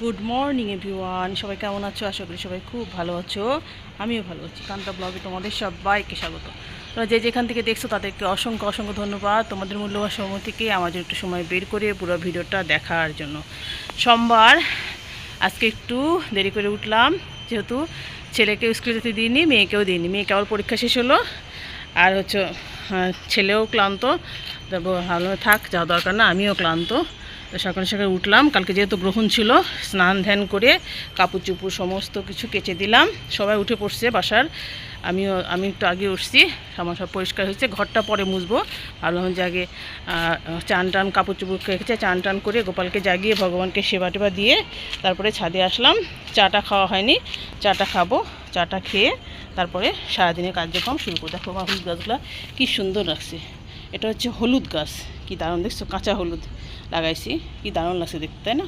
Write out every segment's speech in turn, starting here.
Good morning, everyone. সবাই কেমন আছো? আশা করি সবাই খুব ভালো আছো। আমিও ভালো আছি। কান্তা ব্লগে তোমাদের সবাইকে স্বাগত। তোমরা যে যেখান থেকে দেখছ, তাদেরকে অসংখ্য অসংখ্য ধন্যবাদ। তোমাদের মূল্যবান সময় থেকে জন্য একটু সময় বের করে পুরো ভিডিওটা দেখার জন্য। সোমবার, আজকে একটু দেরি করে উঠলাম। যেহেতু ছেলেকে স্কুলে যেতে দিইনি, মেয়েকেও দিইনি। মেয়ে কেবল পরীক্ষা শেষ হলো। আর হচ্ছে ছেলেও ক্লান্ত। তারপর ভালো থাক, যাওয়া দরকার না, আমিও ক্লান্ত। তো সকালে সকালে উঠলাম, কালকে যেহেতু গ্রহণ ছিল, স্নান ধ্যান করে কাপড় চুপুর সমস্ত কিছু কেচে দিলাম। সবাই উঠে পড়ছে বাসার, আমিও, আমি একটু আগে উঠছি, আমার সব পরিষ্কার হয়েছে, ঘরটা পরে মুছবো। ভাবলাম যে আগে চান টান কাপড় চুপুর কেচে চান টান করে গোপালকে জাগিয়ে ভগবানকে সেবা টেবা দিয়ে তারপরে ছাদে আসলাম। চাটা খাওয়া হয়নি, চাটা খাব, চাটা খেয়ে তারপরে সারাদিনের কার্যক্রম শুরু করব। দেখো আমার গাছগুলো কী সুন্দর লাগছে। এটা হচ্ছে হলুদ গাছ। কি দারুণ দেখছ? কাঁচা হলুদ লাগাইছি। কি দারুণ লাগছে দেখতে, তাই না?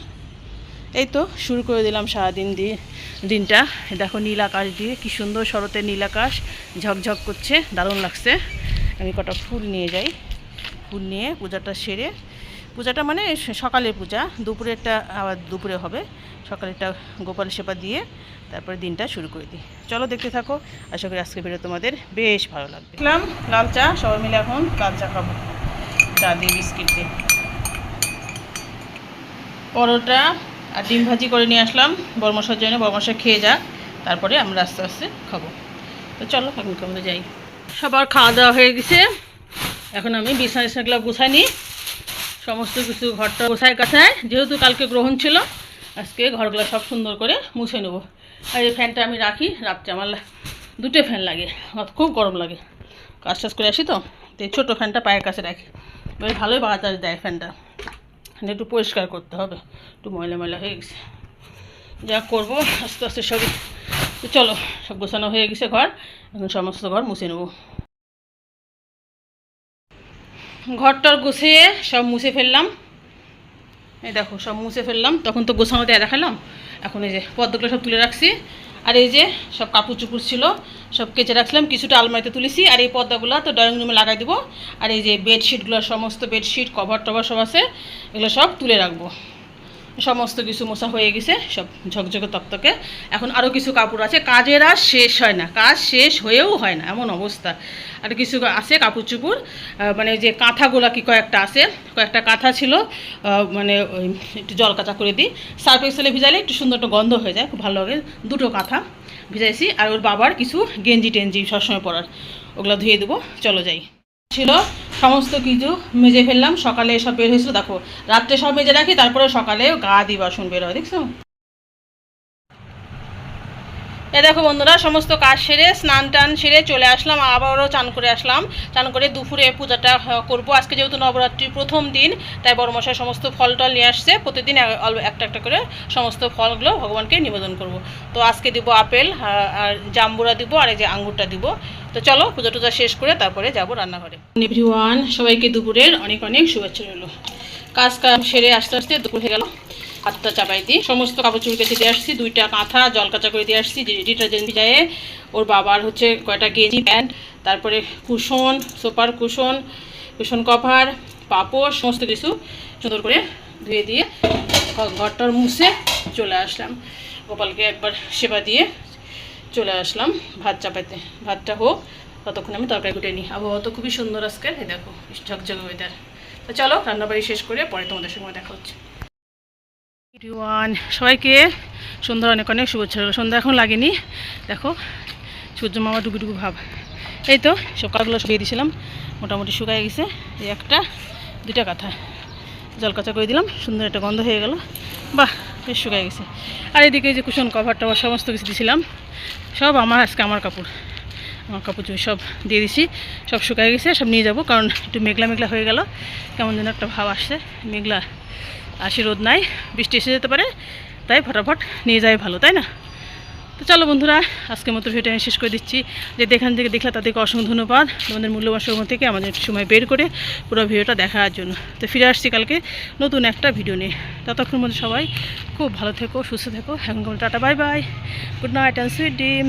এই তো শুরু করে দিলাম সারাদিন দিয়ে দিনটা। দেখো নীল আকাশ দিয়ে কি সুন্দর শরতে নীল আকাশ ঝকঝক করছে। দারুণ লাগছে। আমি কটা ফুল নিয়ে যাই। ফুল নিয়ে পূজাটা সেরে পূজাটা মানে সকালের পূজা। দুপুরেরটা আবার দুপুরে হবে। সকালেরটা গোপাল সেবা দিয়ে তারপরে দিনটা শুরু করে দিই। চলো দেখতে থাকো। আশা করি আজকে ভিডিও তোমাদের বেশ ভালো লাগবে। দেখলাম লাল চা, সবাই মিলে এখন লাল চা খাব। চা দিয়ে বিস্কিট দিয়ে। পরোটা আর ডিম ভাজি করে নিয়ে আসলাম। বরমশার জন্য বরমশা খেয়ে যাক। তারপরে আমরা আস্তে আস্তে খাব। তো চলো, এখন কেমন যাই? সবার খাওয়া দাওয়া হয়ে গেছে। এখন আমি বিছানা গুছাই নিই। সমস্ত কিছু ঘরটা গোছায় কাছায় যেহেতু কালকে গ্রহণ ছিল, আজকে ঘরগুলো সব সুন্দর করে মুছে নেব। আর এই ফ্যানটা আমি রাখি রাত্রে আমার দুটো ফ্যান লাগে, আমার খুব গরম লাগে। কাজ টাজ করে আসি তো তো এই ছোটো ফ্যানটা পায়ের কাছে রাখি। বেশ ভালোই বাতাস দেয় ফ্যানটা। এটা একটু পরিষ্কার করতে হবে, একটু ময়লা ময়লা হয়ে গেছে। যা করব, আস্তে আস্তে সবই চলো, সব গোছানো হয়ে গেছে ঘর, এখন সমস্ত ঘর মুছে নেব। ঘরটার গুছিয়ে সব মুছে ফেললাম। এই দেখো, সব মুছে ফেললাম। তখন তো গোছানো দেয়া দেখালাম। এখন এই যে পদ্মগুলো সব তুলে রাখছি। আর এই যে সব কাপড় চুপুর ছিল, সব কেচে রাখছিলাম। কিছুটা আলমারিতে তুলেছি। আর এই পর্দাগুলো তো ড্রয়িং রুমে লাগাই দেবো। আর এই যে বেডশিটগুলো সমস্ত বেডশিট কভার টভার সব আছে, এগুলো সব তুলে রাখব। সমস্ত কিছু মোছা হয়ে গেছে, সব ঝকঝকে তকতকে। এখন আরও কিছু কাপড় আছে, কাজের আর শেষ হয় না, কাজ শেষ হয়েও হয় না, এমন অবস্থা। আর কিছু আছে কাপড় চুপুর মানে যে কাঁথাগুলো কি কয়েকটা আছে, কয়েকটা কাঁথা ছিল মানে একটু জল কাঁচা করে দিই। সার্ফ এক্সেলে ভিজাইলে একটু সুন্দর একটা গন্ধ হয়ে যায়, খুব ভালো লাগে। দুটো কাঁথা ভিজাইছি, আর ওর বাবার কিছু গেঞ্জি টেঞ্জি সবসময় পরার, ওগুলো ধুয়ে দেবো, চলো যাই। ছিল সমস্ত কিছু মেজে ফেললাম। সকালে সব বের হয়েছিল, দেখো, রাত্রে সব মেজে রাখি, তারপরে সকালে গা দি বাসন বের হয়, দেখছ? এ দেখো বন্ধুরা, সমস্ত কাজ সেরে, স্নান টান সেরে চলে আসলাম, আবারও চান করে আসলাম। চান করে দুপুরে পূজাটা করব। আজকে যেহেতু নবরাত্রির প্রথম দিন, তাই বড় মশাই সমস্ত ফল টল নিয়ে আসছে। প্রতিদিন একটা একটা করে সমস্ত ফলগুলো ভগবানকে নিবেদন করব। তো আজকে দিব আপেল আর জাম্বুরা দিব, আর এই যে আঙ্গুরটা দিব। তো চলো পুজো টুজা শেষ করে তারপরে যাব রান্নাঘরে। এভরিওয়ান সবাইকে দুপুরের অনেক অনেক শুভেচ্ছা রইল। কাজ কাজ সেরে আস্তে আস্তে দুপুর হয়ে গেল। হাতটা চাপাই দিই। সমস্ত কাপড় চুপড় কেচে দিয়ে আসছি, দুইটা কাঁথা, জল কাঁচা করে দিয়ে আসছি ডিটারজেন্ট ভিজায়ে ওর বাবার হচ্ছে কয়টা গেঞ্জি, প্যান্ট, তারপরে কুশন, সোপার কুশন কুশন কভার পাপড় সমস্ত কিছু সুন্দর করে ধুয়ে দিয়ে ঘরটার মুছে চলে আসলাম। গোপালকে একবার সেবা দিয়ে চলে আসলাম ভাত চাপাইতে। ভাতটা হোক, ততক্ষণ আমি তরকারি কুটে নিই। আবহাওয়া তো খুবই সুন্দর আজকে এই দেখো ঝকঝক ওয়েদার তো চলো, রান্নাবাড়ি শেষ করে পরে তোমাদের সঙ্গে দেখা হচ্ছে। এভরিওয়ান সবাইকে সন্ধ্যা অনেক অনেক শুভেচ্ছা। সন্ধ্যা এখন লাগেনি, দেখো, সূর্য মামা ডুবি ডুবি ভাব। এই তো সব কাঠগুলো শুকিয়ে দিয়েছিলাম, মোটামুটি শুকায় গেছে, এই একটা দুটা কাঁথা। জল কাঁচা করে দিলাম, সুন্দর একটা গন্ধ হয়ে গেল। বাহ! বেশ শুকায় গেছে। আর এদিকে যে কুশন কভার টভার সমস্ত কিছু দিয়েছিলাম সব আমার, আজকে আমার কাপড়। আমার কাপড় চুপড় সব দিয়ে দিছি। সব শুকায় গেছে, সব নিয়ে যাব, কারণ একটু মেঘলা মেঘলা হয়ে গেল। কেমন যেন একটা ভাব আসছে। মেঘলা আসি রোদ নাই, বৃষ্টি এসে যেতে পারে, তাই ফটাফট নিয়ে যাই ভালো, তাই না? তো চলো বন্ধুরা, আজকের মতো ভিডিও আমি শেষ করে দিচ্ছি। যে এখান থেকে দেখলে তাদেরকে অসংখ্য ধন্যবাদ। তোমাদের মূল্যবান সময় থেকে আমাদের সময় বের করে পুরো ভিডিওটা দেখার জন্য। তো ফিরে আসছি কালকে নতুন একটা ভিডিও নিয়ে। ততক্ষণ মধ্যে সবাই খুব ভালো থেকো, সুস্থ থেকো। এখন tata, bye bye. Good night and sweet dream